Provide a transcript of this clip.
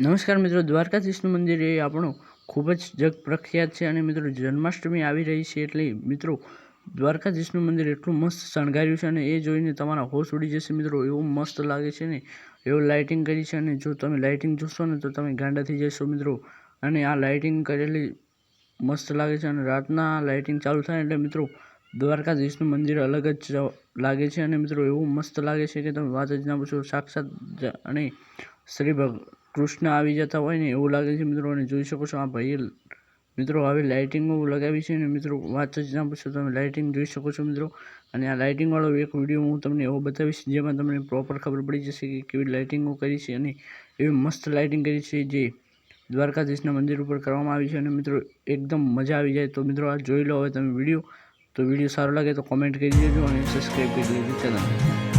નમસ્કાર મિત્રો દ્વારકાધીશનું મંદિર એ આપણું ખૂબ જ જગ પ્રખ્યાત છે અને મિત્રો, જન્માષ્ટમી આવી રહી છે એટલે મિત્રો દ્વારકાધીશનું મંદિર એટલું મસ્ત શણગાર્યું છે અને એ જોઈને તમારા હોશ ઉડી જશે મિત્રો, એવું મસ્ત લાગે છે ને, એવું લાઇટિંગ કરી છે અને જો તમે લાઇટિંગ જોશો ને તો તમે ગાંડા થઈ જશો મિત્રો. અને આ લાઇટિંગ કરેલી મસ્ત લાગે છે અને રાતના લાઇટિંગ ચાલુ થાય એટલે મિત્રો દ્વારકાધીશનું મંદિર અલગ જ લાગે છે અને મિત્રો, એવું મસ્ત લાગે છે કે તમે વાત જ ના પૂછો, સાક્ષાત અને શ્રી ભગ કૃષ્ણ આવી જતા હોય ને એવું લાગે છે મિત્રો, અને જોઈ શકો છો આ ભાઈએ મિત્રો હવે લાઇટિંગો લગાવી છે ને મિત્રો, વાત જ ના પૂછો તમે લાઇટિંગ જોઈ શકો છો મિત્રો. અને આ લાઇટિંગવાળો એક વીડિયો હું તમને એવો બતાવીશ, જેમાં તમને પ્રોપર ખબર પડી જશે કે કેવી લાઇટિંગો કરી છે અને એવી મસ્ત લાઇટિંગ કરી છે જે દ્વારકાધીશના મંદિર ઉપર કરવામાં આવી છે. અને મિત્રો, એકદમ મજા આવી જાય. તો મિત્રો, આ જોઈ લો હવે તમે વીડિયો તો વીડિયો સારો લાગે તો કોમેન્ટ કરી દેજો અને સબસ્ક્રાઈબ કરી દેજો ચેનલ